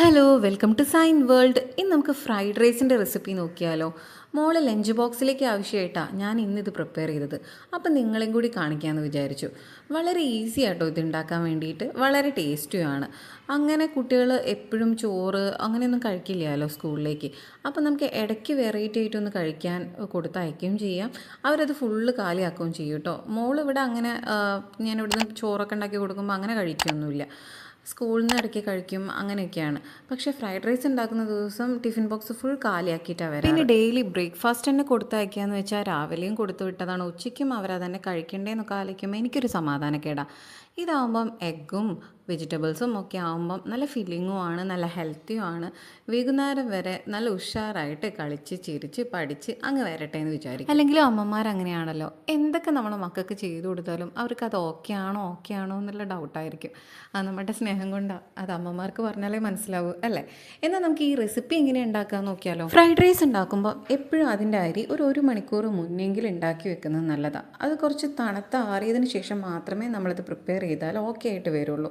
Hello welcome to sign world ഇന്ന് നമുക്ക് fried റൈസിന്റെ recipe നോക്കിയാലോ. മോളെ ലഞ്ച് ബോക്സിലേക്ക് ആവശ്യമായിട്ടാണ് ഞാൻ ഇന്നിത് പ്രിപ്പയർ ചെയ്തത്. അപ്പം നിങ്ങളെയും കൂടി കാണിക്കാമെന്ന് വിചാരിച്ചു. വളരെ ഈസി ആട്ടോ ഇത് ഉണ്ടാക്കാൻ വേണ്ടിയിട്ട്. വളരെ ടേസ്റ്റിയുമാണ് അങ്ങനെ കുട്ടികൾ എപ്പോഴും ചോറ് അങ്ങനെയൊന്നും കഴിക്കില്ലല്ലോ സ്കൂളിലേക്ക് അപ്പം നമുക്ക് ഇടയ്ക്ക് വെറൈറ്റി ആയിട്ടൊന്ന് കഴിക്കാൻ കൊടുത്തയക്കുകയും ചെയ്യാം. അവരത് ഫുള്ള് കാലിയാക്കുകയും ചെയ്യും കേട്ടോ മോൾ ഇവിടെ അങ്ങനെ ഞാൻ ഇവിടുന്ന് ചോറൊക്കെ ഉണ്ടാക്കി കൊടുക്കുമ്പോൾ അങ്ങനെ കഴിക്കുകയൊന്നുമില്ല സ്കൂളിൽ നിന്ന് ഇടയ്ക്ക് കഴിക്കും അങ്ങനെയൊക്കെയാണ്. പക്ഷേ ഫ്രൈഡ് റൈസ് ഉണ്ടാക്കുന്ന ദിവസം ടിഫിൻ ബോക്സ് ഫുൾ കാലിയാക്കിയിട്ടാണ് വരാം പിന്നെ ഡെയിലി ബ്രേക്ക്ഫാസ്റ്റ് തന്നെ കൊടുത്തയക്കാന്ന് വെച്ചാൽ രാവിലെയും കൊടുത്തു വിട്ടതാണ്. ഉച്ചയ്ക്കും അവരതന്നെ കഴിക്കണ്ടേന്നൊക്കെ ആലോചിക്കുമ്പോൾ എനിക്കൊരു സമാധാനക്കേടാണ് ഇതാവുമ്പം എഗ്ഗും വെജിറ്റബിൾസും ഒക്കെ ആകുമ്പം നല്ല ഫീലിങ്ങും ആണ് നല്ല ഹെൽത്തിയും ആണ് വൈകുന്നേരം വരെ നല്ല ഉഷാറായിട്ട് കളിച്ച് ചിരിച്ച് പഠിച്ച് അങ്ങ് വരട്ടെ എന്ന് വിചാരിക്കും. അല്ലെങ്കിലും അമ്മമാർ അങ്ങനെയാണല്ലോ. എന്തൊക്കെ നമ്മൾ മക്കൾക്ക് ചെയ്തു കൊടുത്താലും അവർക്ക് അത് ഓക്കെ ആണോ ഓക്കെ ആണോ എന്നുള്ള ഡൗട്ടായിരിക്കും അത് നമ്മുടെ സ്നേഹം കൊണ്ടാണ് അത് അമ്മമാർക്ക് പറഞ്ഞാലേ മനസ്സിലാവൂ അല്ലേ? എന്നാൽ നമുക്ക് ഈ റെസിപ്പി എങ്ങനെ ഉണ്ടാക്കാൻ നോക്കിയാലോ? ഫ്രൈഡ് റൈസ് ഉണ്ടാക്കുമ്പോൾ എപ്പോഴും അതിന്റെ അരി ഒരു ഒരു മണിക്കൂർ മുന്നെങ്കിലും ഉണ്ടാക്കി വെക്കുന്നത് നല്ലതാണ് അത് കുറച്ച് തണുത്ത ആറിയതിന് ശേഷം മാത്രമേ നമ്മളത് പ്രിപ്പയർ ചെയ്താൽ ഓക്കെ ആയിട്ട് വരുള്ളൂ.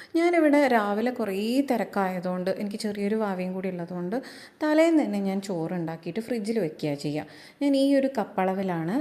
ഞാനിവിടെ രാവിലെ കുറേ തിരക്കായതുകൊണ്ട് എനിക്ക് ചെറിയൊരു വാവയും കൂടി ഉള്ളതുകൊണ്ട് തലേന്ന് തന്നെ ഞാൻ ചോറ് ഉണ്ടാക്കിയിട്ട് ഫ്രിഡ്ജിൽ വെക്കുക ചെയ്യുക ഞാൻ ഈ ഒരു കപ്പളവിലാണ്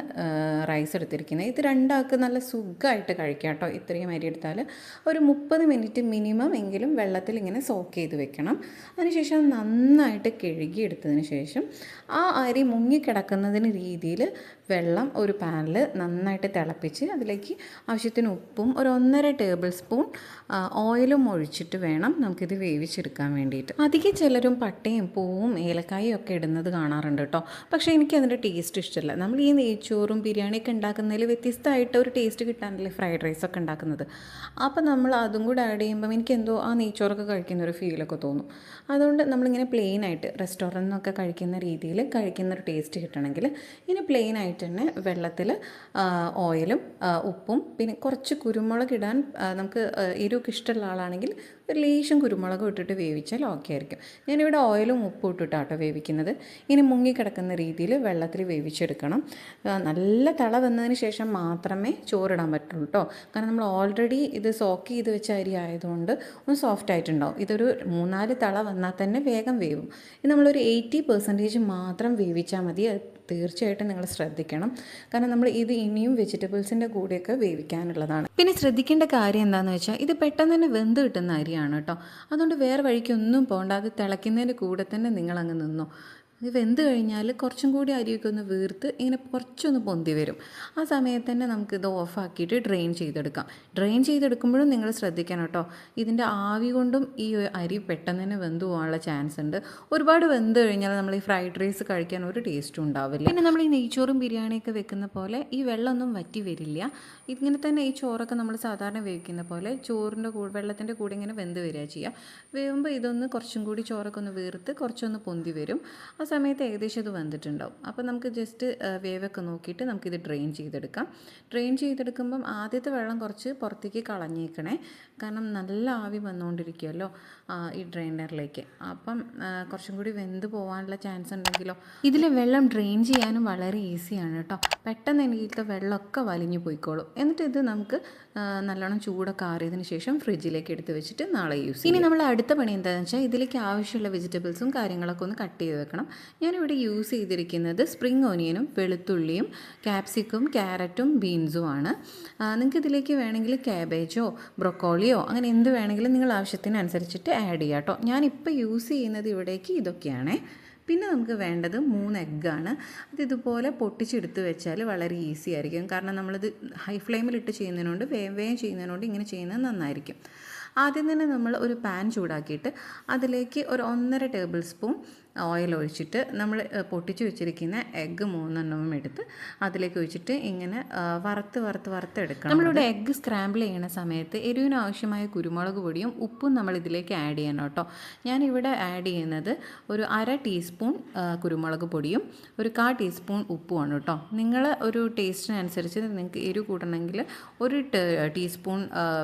റൈസ് എടുത്തിരിക്കുന്നത്. ഇത് രണ്ടാൾക്ക് നല്ല സുഖമായിട്ട് കഴിക്കാം കേട്ടോ. ഇത്രയും അരി എടുത്താൽ ഒരു മുപ്പത് മിനിറ്റ് മിനിമം എങ്കിലും വെള്ളത്തിൽ ഇങ്ങനെ സോക്ക് ചെയ്ത് വെക്കണം. അതിനുശേഷം നന്നായിട്ട് കഴുകി എടുത്തതിന് ശേഷം ആ അരി മുങ്ങിക്കിടക്കുന്നതിന് രീതിയിൽ വെള്ളം ഒരു പാനിൽ നന്നായിട്ട് തിളപ്പിച്ച് അതിലേക്ക് ആവശ്യത്തിന് ഉപ്പും ഒരു ഒന്നര ടേബിൾ സ്പൂൺ ആ, ഓയിലും ഒഴിച്ചിട്ട് വേണം നമുക്കിത് വേവിച്ചെടുക്കാൻ വേണ്ടിയിട്ട്. അധികം ചിലരും പട്ടയും പൂവും ഏലക്കായും ഒക്കെ ഇടുന്നത് കാണാറുണ്ട് കേട്ടോ. പക്ഷേ എനിക്ക് അതിന്റെ ടേസ്റ്റ് ഇഷ്ടമല്ല നമ്മൾ ഈ നെയ്ച്ചോറും ബിരിയാണിയൊക്കെ ഉണ്ടാക്കുന്നതിൽ വ്യത്യസ്തമായിട്ട് ഒരു ടേസ്റ്റ് കിട്ടാനല്ലേ ഫ്രൈഡ് റൈസ് ഒക്കെ ഉണ്ടാക്കുന്നത്. അപ്പോൾ നമ്മൾ അതും കൂടെ ആഡ് ചെയ്യുമ്പം എനിക്ക് എന്തോ ആ നെയ്ച്ചോറൊക്കെ കഴിക്കുന്ന ഒരു ഫീലൊക്കെ തോന്നും. അതുകൊണ്ട് നമ്മളിങ്ങനെ പ്ലെയിൻ ആയിട്ട് റെസ്റ്റോറന്റിൽ നിന്നൊക്കെ കഴിക്കുന്ന രീതിയിൽ കഴിക്കുന്ന ഒരു ടേസ്റ്റ് കിട്ടണമെങ്കിൽ ഇങ്ങനെ പ്ലെയിൻ ആയിട്ട് തന്നെ വെള്ളത്തിൽ ഓയിലും ഉപ്പും പിന്നെ കുറച്ച് കുരുമുളക് ഇടാൻ നമുക്ക് എരിവൊക്കെ ഇഷ്ടമുള്ള ആളാണെങ്കിൽ ഒരു ലേശം കുരുമുളകും ഇട്ടിട്ട് വേവിച്ചാൽ ഓക്കെ ആയിരിക്കും. ഞാനിവിടെ ഓയിലും ഉപ്പും ഇട്ടിട്ടാട്ടോ വേവിക്കുന്നത്. ഇനി മുങ്ങിക്കിടക്കുന്ന രീതിയിൽ വെള്ളത്തിൽ വേവിച്ചെടുക്കണം. നല്ല തള വന്നതിന് ശേഷം മാത്രമേ ചോറിടാൻ പറ്റുള്ളൂ കേട്ടോ കാരണം നമ്മൾ ഓൾറെഡി ഇത് സോക്ക് ചെയ്ത് വെച്ച അരി ആയതുകൊണ്ട് ഒന്ന് സോഫ്റ്റ് ആയിട്ടുണ്ടാവും. ഇതൊരു മൂന്നാൽ തള വന്നാൽ തന്നെ വേഗം വേവും. ഇത് നമ്മളൊരു എയ്റ്റി പെർസെന്റേജ് മാത്രം വേവിച്ചാൽ മതി. തീർച്ചയായിട്ടും നിങ്ങൾ ശ്രദ്ധിക്കണം. കാരണം നമ്മൾ ഇത് ഇനിയും വെജിറ്റബിൾസിന്റെ കൂടെയൊക്കെ വേവിക്കാനുള്ളതാണ്. പിന്നെ ശ്രദ്ധിക്കേണ്ട കാര്യം എന്താണെന്ന് വെച്ചാൽ ഇത് പെട്ടെന്ന് തന്നെ വെന്ത് കിട്ടുന്ന അരിയാണ് കേട്ടോ. അതുകൊണ്ട് വേറെ വഴിക്കൊന്നും പോകണ്ട. അത് തിളയ്ക്കുന്നതിന്റെ കൂടെ തന്നെ നിങ്ങളങ്ങ് നിന്നോ. ഇത് വെന്ത് കഴിഞ്ഞാൽ കുറച്ചും കൂടി അരിയൊക്കെ ഒന്ന് വീർത്ത് ഇങ്ങനെ കുറച്ചൊന്ന് പൊന്തി വരും. ആ സമയത്ത് തന്നെ നമുക്കിത് ഓഫാക്കിയിട്ട് ഡ്രെയിൻ ചെയ്തെടുക്കാം. ഡ്രെയിൻ ചെയ്തെടുക്കുമ്പോഴും നിങ്ങൾ ശ്രദ്ധിക്കണം കേട്ടോ. ഇതിന്റെ ആവി കൊണ്ടും ഈ അരി പെട്ടെന്ന് തന്നെ വെന്ത് പോകാനുള്ള ചാൻസ് ഉണ്ട്. ഒരുപാട് വെന്ത് കഴിഞ്ഞാൽ നമ്മൾ ഈ ഫ്രൈഡ് റൈസ് കഴിക്കാൻ ഒരു ടേസ്റ്റും ഉണ്ടാവില്ല. പിന്നെ നമ്മൾ ഈ നെയ്ച്ചോറും ബിരിയാണിയൊക്കെ വെക്കുന്ന പോലെ ഈ വെള്ളമൊന്നും വറ്റി വരില്ല. ഇങ്ങനെ തന്നെ ഈ ചോറൊക്കെ നമ്മൾ സാധാരണ വേവിക്കുന്ന പോലെ ചോറിന്റെ കൂടെ വെള്ളത്തിന്റെ കൂടെ ഇങ്ങനെ വെന്ത് വരിക ചെയ്യുക. വേവുമ്പോൾ ഇതൊന്ന് കുറച്ചും കൂടി ചോറൊക്കെ ഒന്ന് വീർത്ത് കുറച്ചൊന്ന് പൊന്തി വരും. ആ സമയത്ത് ഏകദേശം ഇത് വന്നിട്ടുണ്ടാവും. അപ്പോൾ നമുക്ക് ജസ്റ്റ് വേവൊക്കെ നോക്കിയിട്ട് നമുക്കിത് ഡ്രെയിൻ ചെയ്തെടുക്കാം. ഡ്രെയിൻ ചെയ്തെടുക്കുമ്പം ആദ്യത്തെ വെള്ളം കുറച്ച് പുറത്തേക്ക് കളഞ്ഞേക്കണേ. കാരണം നല്ല ആവി വന്നുകൊണ്ടിരിക്കുമല്ലോ ഈ ഡ്രെയിനറിലേക്ക് അപ്പം കുറച്ചും കൂടി വെന്ത് പോകാനുള്ള ചാൻസ് ഉണ്ടെങ്കിലോ. ഇതിൽ വെള്ളം ഡ്രെയിൻ ചെയ്യാനും വളരെ ഈസിയാണ് കേട്ടോ. പെട്ടെന്ന് എനിക്കിത്തെ വെള്ളമൊക്കെ വലിഞ്ഞു പോയിക്കോളും. എന്നിട്ട് ഇത് നമുക്ക് നല്ലോണം ചൂടൊക്കെ ആറിയതിന് ശേഷം ഫ്രിഡ്ജിലേക്ക് എടുത്ത് വെച്ചിട്ട് നാളെ യൂസ് ചെയ്യും. ഇനി നമ്മൾ അടുത്ത പണി എന്താണെന്ന് വെച്ചാൽ ഇതിലേക്ക് ആവശ്യമുള്ള വെജിറ്റബിൾസും കാര്യങ്ങളൊക്കെ ഒന്ന് കട്ട് ചെയ്ത് വെക്കണം. ഞാനിവിടെ യൂസ് ചെയ്തിരിക്കുന്നത് സ്പ്രിംഗ് ഓനിയനും വെളുത്തുള്ളിയും ക്യാപ്സിക്കും ക്യാരറ്റും ബീൻസുമാണ്. നിങ്ങൾക്ക് ഇതിലേക്ക് വേണമെങ്കിൽ ക്യാബേജോ ബ്രൊക്കോളിയോ അങ്ങനെ എന്ത് വേണമെങ്കിലും നിങ്ങൾ ആവശ്യത്തിനനുസരിച്ചിട്ട് ആഡ് ചെയ്യാം കേട്ടോ. ഞാനിപ്പോൾ യൂസ് ചെയ്യുന്നത് ഇവിടേക്ക് ഇതൊക്കെയാണ്. പിന്നെ നമുക്ക് വേണ്ടത് മൂന്ന് എഗ്ഗാണ് അത് ഇതുപോലെ പൊട്ടിച്ചെടുത്ത് വെച്ചാൽ വളരെ ഈസി ആയിരിക്കും. കാരണം നമ്മളിത് ഹൈ ഫ്ലെയിമിലിട്ട് ചെയ്യുന്നതിനോണ്ട് വേഗം വേഗം ചെയ്യുന്നതിനോണ്ട് ഇങ്ങനെ ചെയ്യുന്നത് നന്നായിരിക്കും. ആദ്യം തന്നെ നമ്മൾ ഒരു പാൻ ചൂടാക്കിയിട്ട് അതിലേക്ക് ഒരു ഒന്നര ടേബിൾ സ്പൂൺ ഓയിൽ ഒഴിച്ചിട്ട് നമ്മൾ പൊട്ടിച്ച് വെച്ചിരിക്കുന്ന എഗ്ഗ് മൂന്നെണ്ണവും എടുത്ത് അതിലേക്ക് ഒഴിച്ചിട്ട് ഇങ്ങനെ വറുത്ത് വറുത്ത് വറുത്തെടുക്കണം നമ്മളിവിടെ എഗ്ഗ് സ്ക്രാമ്പിൾ ചെയ്യുന്ന സമയത്ത് എരിവിന് ആവശ്യമായ കുരുമുളക് പൊടിയും ഉപ്പും നമ്മൾ ഇതിലേക്ക് ആഡ് ചെയ്യണം കേട്ടോ. ഞാനിവിടെ ആഡ് ചെയ്യുന്നത് ഒരു അര ടീസ്പൂൺ കുരുമുളക് പൊടിയും ഒരു കാ ടീസ്പൂൺ ഉപ്പുമാണ് കേട്ടോ. നിങ്ങൾ ഒരു ടേസ്റ്റിനനുസരിച്ച് നിങ്ങൾക്ക് എരിവ് കൂട്ടണമെങ്കിൽ ഒരു ടീസ്പൂൺ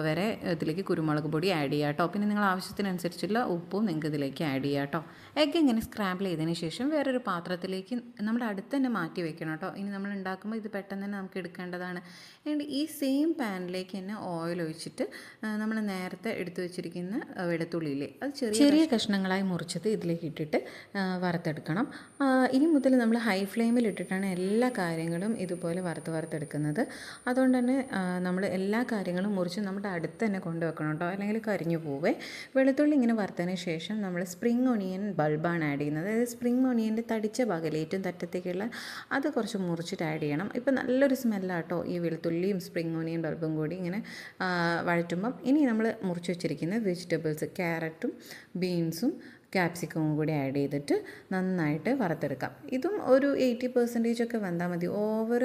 വരെ ഇതിലേക്ക് കുരുമുളക് പൊടി ആഡ് ചെയ്യാം കേട്ടോ. പിന്നെ നിങ്ങൾ ആവശ്യത്തിനനുസരിച്ചുള്ള ഉപ്പും നിങ്ങൾക്ക് ഇതിലേക്ക് ആഡ് ചെയ്യാം കേട്ടോ. എഗ്ഗ് ഇങ്ങനെ സ്ക്രാമ്പിൾ ചെയ്തതിന് ശേഷം വേറൊരു പാത്രത്തിലേക്ക് നമ്മുടെ അടുത്ത് തന്നെ മാറ്റി വെക്കണം കേട്ടോ. ഇനി നമ്മൾ ഉണ്ടാക്കുമ്പോൾ ഇത് പെട്ടെന്ന് തന്നെ നമുക്ക് എടുക്കേണ്ടതാണ്. ആൻഡ് ഈ സെയിം പാനിലേക്ക് തന്നെ ഓയിൽ ഒഴിച്ചിട്ട് നമ്മൾ നേരത്തെ എടുത്തു വെച്ചിരിക്കുന്ന വെളുത്തുള്ളിയില്ലേ അത് ചെറിയ ചെറിയ കഷ്ണങ്ങളായി മുറിച്ചത് ഇതിലേക്ക് ഇട്ടിട്ട് വറുത്തെടുക്കണം. ഇനി മുതൽ നമ്മൾ ഹൈ ഫ്ലെയിമിൽ ഇട്ടിട്ടാണ് എല്ലാ കാര്യങ്ങളും ഇതുപോലെ വറുത്ത് വറുത്തെടുക്കുന്നത്. അതുകൊണ്ട് തന്നെ നമ്മൾ എല്ലാ കാര്യങ്ങളും മുറിച്ച് നമ്മുടെ അടുത്ത് തന്നെ കൊണ്ടുവെക്കണം കേട്ടോ. അല്ലെങ്കിൽ കരിഞ്ഞു പോവേ. വെളുത്തുള്ളി ഇങ്ങനെ വറുത്തതിന് ശേഷം നമ്മൾ സ്പ്രിംഗ് ഒണിയൻ ബൾബാണ് ആഡ് ചെയ്യുന്നത്. അതായത് സ്പ്രിങ് ഓണിയന്റെ തടിച്ച ഭാഗം ഏറ്റവും തറ്റത്തേക്കുള്ള അത് കുറച്ച് മുറിച്ചിട്ട് ആഡ് ചെയ്യണം. ഇപ്പം നല്ലൊരു സ്മെല്ലാട്ടോ ഈ വെളുത്തുള്ളിയും സ്പ്രിങ് ഓണിയൻ ബൾബും കൂടി ഇങ്ങനെ വഴറ്റുമ്പം. ഇനി നമ്മൾ മുറിച്ച് വെച്ചിരിക്കുന്ന വെജിറ്റബിൾസ് ക്യാരറ്റും ബീൻസും ക്യാപ്സിക്കവും കൂടി ആഡ് ചെയ്തിട്ട് നന്നായിട്ട് വറുത്തെടുക്കാം. ഇതും ഒരു എയ്റ്റി പെർസെന്റേജ് ഒക്കെ വന്നാൽ മതി. ഓവർ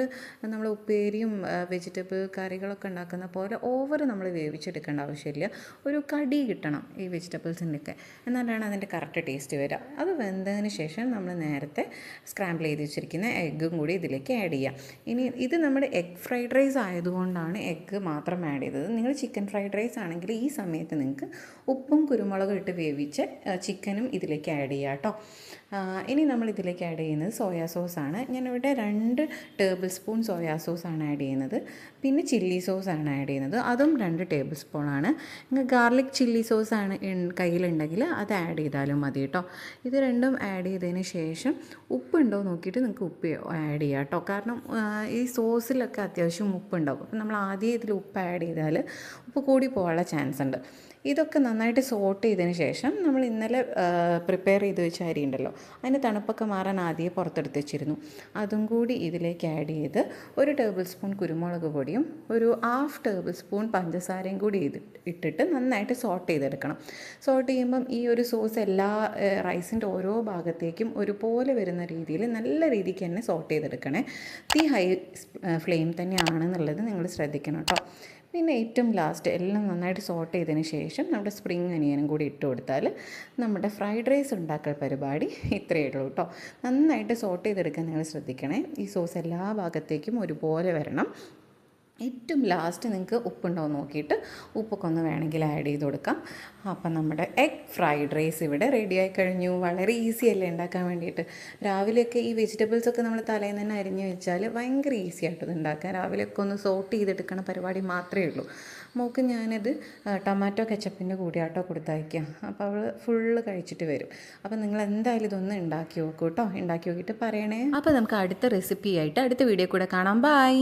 നമ്മൾ ഉപ്പേരിയും വെജിറ്റബിൾ കറികളൊക്കെ ഉണ്ടാക്കുന്ന പോലെ ഓവർ നമ്മൾ വേവിച്ചെടുക്കേണ്ട ആവശ്യമില്ല. ഒരു കടി കിട്ടണം ഈ വെജിറ്റബിൾസിന്റെയൊക്കെ എന്നാലാണ് അതിന്റെ കറക്റ്റ് ടേസ്റ്റ് വരിക അത് വെന്തതിന് ശേഷം നമ്മൾ നേരത്തെ സ്ക്രാമ്പിൾ ചെയ്ത് വെച്ചിരിക്കുന്ന എഗ്ഗും കൂടി ഇതിലേക്ക് ആഡ് ചെയ്യാം. ഇനി ഇത് നമ്മുടെ എഗ് ഫ്രൈഡ് റൈസ് ആയതുകൊണ്ടാണ് എഗ്ഗ് മാത്രം ആഡ് ചെയ്തത്. നിങ്ങൾ ചിക്കൻ ഫ്രൈഡ് റൈസ് ആണെങ്കിൽ ഈ സമയത്ത് നിങ്ങൾക്ക് ഉപ്പും കുരുമുളകും ഇട്ട് വേവിച്ച് ചിക്കനും ഇതിലേക്ക് ആഡ് ചെയ്യാം കേട്ടോ. ഇനി നമ്മൾ ഇതിലേക്ക് ആഡ് ചെയ്യുന്നത് സോയാ സോസാണ് ഞാനിവിടെ രണ്ട് ടേബിൾ സ്പൂൺ സോയാ സോസാണ് ആഡ് ചെയ്യുന്നത്. പിന്നെ ചില്ലി സോസാണ് ആഡ് ചെയ്യുന്നത്. അതും രണ്ട് ടേബിൾ സ്പൂണാണ് ഗാർലിക് ചില്ലി സോസാണ് കയ്യിലുണ്ടെങ്കിൽ അത് ആഡ് ചെയ്താലും മതി കേട്ടോ. ഇത് രണ്ടും ആഡ് ചെയ്തതിന് ശേഷം ഉപ്പുണ്ടോ നോക്കിയിട്ട് നിങ്ങൾക്ക് ഉപ്പ് ആഡ് ചെയ്യാം കേട്ടോ. കാരണം ഈ സോസിലൊക്കെ അത്യാവശ്യം ഉപ്പുണ്ടാവും. അപ്പം നമ്മൾ ആദ്യം ഇതിൽ ഉപ്പ് ആഡ് ചെയ്താൽ ഉപ്പ് കൂടി പോകാനുള്ള ചാൻസ് ഉണ്ട് ഇതൊക്കെ നന്നായിട്ട് സോട്ട് ചെയ്തതിന് ശേഷം നമ്മൾ ഇന്നലെ പ്രിപ്പയർ ചെയ്ത് വെച്ച അരി ഉണ്ടല്ലോ അതിന് തണുപ്പൊക്കെ മാറാൻ ആദ്യം പുറത്തെടുത്ത് വെച്ചിരുന്നു. അതും കൂടി ഇതിലേക്ക് ആഡ് ചെയ്ത് ഒരു ടേബിൾ സ്പൂൺ കുരുമുളക് പൊടിയും ഒരു ഹാഫ് ടേബിൾ സ്പൂൺ പഞ്ചസാരയും കൂടി ഇത് ഇട്ടിട്ട് നന്നായിട്ട് സോട്ട് ചെയ്തെടുക്കണം. സോട്ട് ചെയ്യുമ്പം ഈ ഒരു സോസ് എല്ലാ റൈസിന്റെ ഓരോ ഭാഗത്തേക്കും ഒരുപോലെ വരുന്ന രീതിയിൽ നല്ല രീതിക്ക് തന്നെ സോട്ട് ചെയ്തെടുക്കണേ. തീ ഹൈ ഫ്ലെയിം തന്നെയാണെന്നുള്ളത് നിങ്ങൾ ശ്രദ്ധിക്കണം കേട്ടോ. പിന്നെ ഏറ്റവും ലാസ്റ്റ് എല്ലാം നന്നായിട്ട് സോട്ട് ചെയ്തതിന് ശേഷം നമ്മുടെ സ്പ്രിങ് അനിയനും കൂടി ഇട്ട് കൊടുത്താൽ നമ്മുടെ ഫ്രൈഡ് റൈസ് ഉണ്ടാക്കൽ പരിപാടി ഇത്രയേ ഉള്ളൂ കേട്ടോ നന്നായിട്ട് സോട്ട് ചെയ്തെടുക്കാൻ നിങ്ങൾ ശ്രദ്ധിക്കണേ. ഈ സോസ് എല്ലാ ഭാഗത്തേക്കും ഒരുപോലെ വരണം. ഏറ്റവും ലാസ്റ്റ് നിങ്ങൾക്ക് ഉപ്പുണ്ടോ നോക്കിയിട്ട് ഉപ്പൊക്കെ ഒന്ന് വേണമെങ്കിൽ ആഡ് ചെയ്ത് കൊടുക്കാം. അപ്പം നമ്മുടെ എഗ് ഫ്രൈഡ് റൈസ് ഇവിടെ റെഡി ആയി കഴിഞ്ഞു. വളരെ ഈസി അല്ലേ ഉണ്ടാക്കാൻ വേണ്ടിയിട്ട്? രാവിലെയൊക്കെ ഈ വെജിറ്റബിൾസ് ഒക്കെ നമ്മൾ തലേന്ന് തന്നെ അരിഞ്ഞു വെച്ചാൽ ഭയങ്കര ഈസി ആയിട്ട് ഇത് ഉണ്ടാക്കാൻ. രാവിലെയൊക്കെ ഒന്ന് സോട്ട് ചെയ്തെടുക്കണ പരിപാടി മാത്രമേ ഉള്ളൂ. മോക്ക് ഞാനത് ടൊമാറ്റോ കെച്ചപ്പിന്റെ കൂടിയാട്ടോ കൊടുത്തയക്കാം. അപ്പോൾ അവൾ ഫുള്ള് കഴിച്ചിട്ട് വരും. അപ്പോൾ നിങ്ങൾ എന്തായാലും ഇതൊന്ന് ഉണ്ടാക്കി നോക്കൂ കേട്ടോ. ഉണ്ടാക്കി നോക്കിയിട്ട് പറയണേ. അപ്പോൾ നമുക്ക് അടുത്ത റെസിപ്പി ആയിട്ട് അടുത്ത വീഡിയോ കൂടെ കാണാം. ബൈ